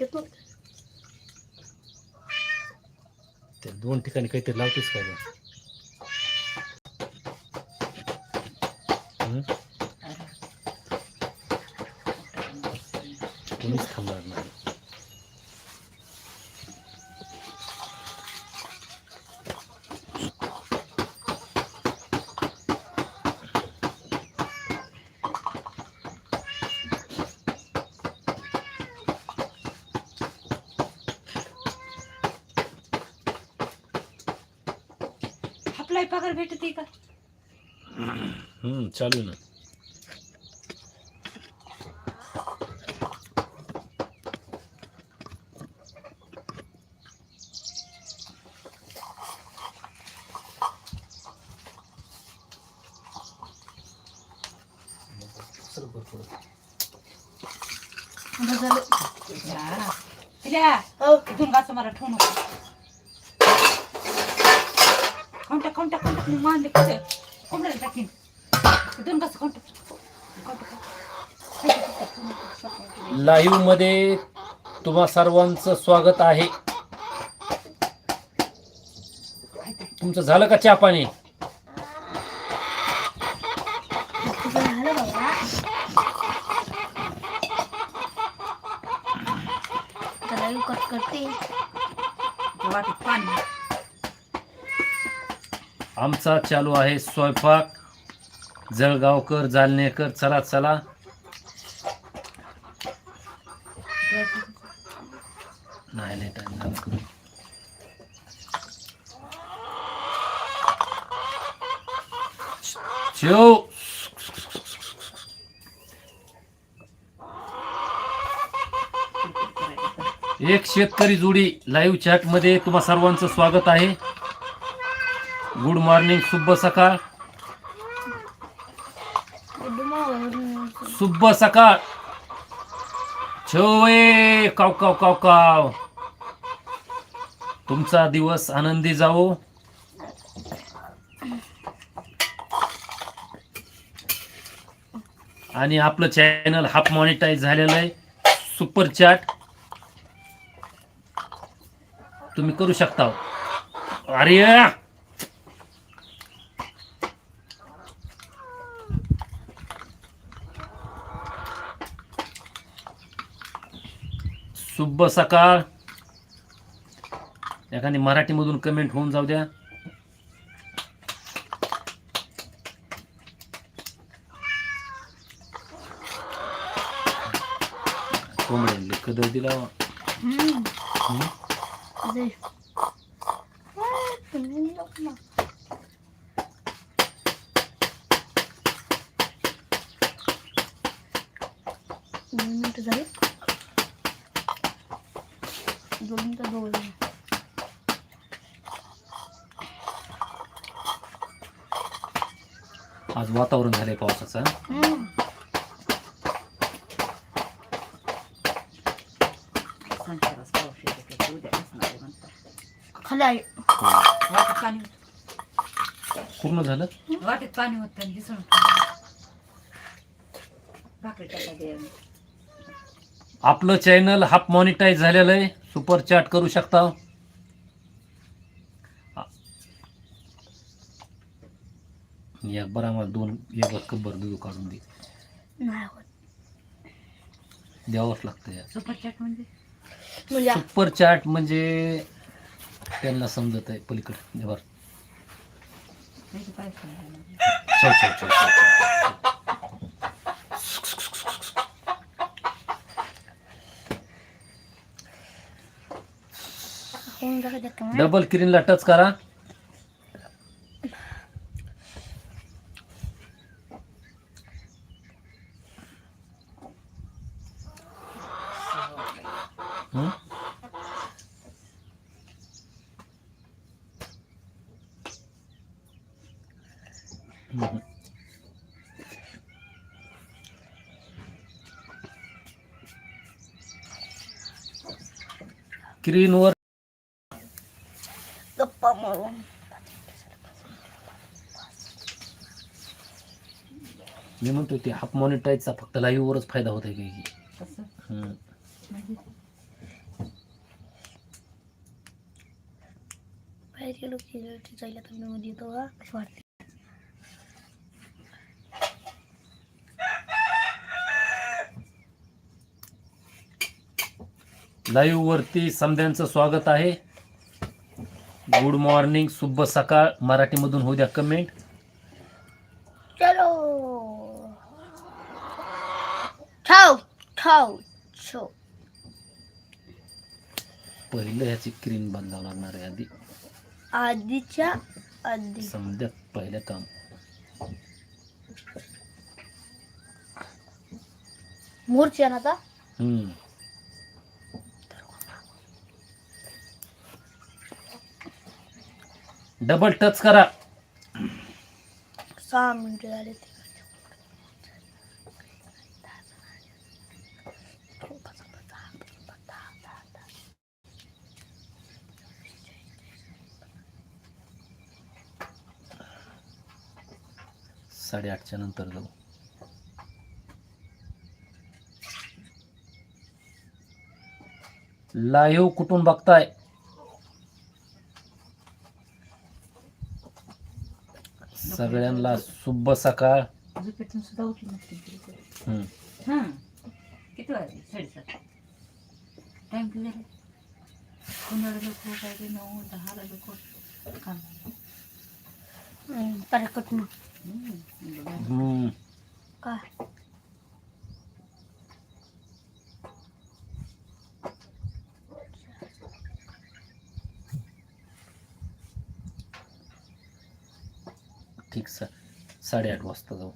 येतो ते दोन ठिकाणी काहीतरी लावतेस काय कोणीच थांबणार नाही. पगार भेटते का? हम्म चालू ना. झालं. इल्या, हो इथून कोणत्या कोणत्या मानले कुठे? कोंबड्याला टाकीन. इथून कसं कोणतं लाईव्हमध्ये तुम्हा सर्वांचं स्वागत आहे. तुमचं झालं का चहा पाणी? करते. पाणी. आमचा चालू आहे स्वयंपाक. जळगावकर जालनेकर चला चला. नाही नाही टाइम शिव एक शेतकरी जोडी लाईव्ह चॅटमध्ये तुम्हा सर्वांचं स्वागत आहे. गुड मॉर्निंग शुभ सकाळ शुभ सकाळ छोए काव काव काव काव तुमचा दिवस आनंदी जावो. आणि आपलं चॅनल हाफ मॉनिटाईज झालेलं आहे. सुपर चॅट तुम्ही करू शकता. अरे! शुभ सकाळ. एखादी मराठीमधून कमेंट होऊन जाऊ द्या. कोंबड्यांनी कदर दिला झाले दोन दोन आज वातावरण झालंय पावसाचं. हं? खाली आहे. वाटीत पाणी पूर्ण झालं? वाटीत पाणी होतं आणि हिसळून भाकरी टाका दे आपलं चॅनल हाफ मॉनिटाईज झालेलं आहे. सुपर चॅट करू शकता. या बरं आम्हाला दोन एक कब्बर दूध काढून दे. द्यावंच लागतं या सुपर चॅट म्हणजे? म्हणजे सुपर चॅट म्हणजे त्यांना समजत आहे पलीकडे. बरं त्याचे पैसे नाही. चल चल चल चल, चल होऊन जाऊ द्या का डबल क्रीनला टच करा हं? स्क्रीनवर मी म्हणतो ते हाफ मॉनिटाईजचा फक्त लाईव्हवरच फायदा होत आहे की येतो लाईव्ह वरती समध्यांचं स्वागत आहे. गुड मॉर्निंग शुभ सकाळ. मराठीमधून होऊ द्या कमेंट चलो. ठेव ठेव ठेव. पहिलं ह्याची क्रीम बदलावं लागणार आहे आधी. आधीच्या आधी. समध्यात पहिलं काम. मूर्छा ना आता. हम्म. डबल टच करा. सहा मिनिटं झाले साडेआठच्या नंतर जाऊ. लाईव्ह कुठून बघताय? सगळ्यांना शुभ सकाळ झोपेतून सुद्धा उठली नसते तरी. हम्म. हा किती वाजले साडेसात टाइम किती झाले कोणाला लोक नऊ दहाला लोक काम परकट मग हम्म. बघा. हम्म. काय ठीक सा साडेआठ वाजता जाऊ.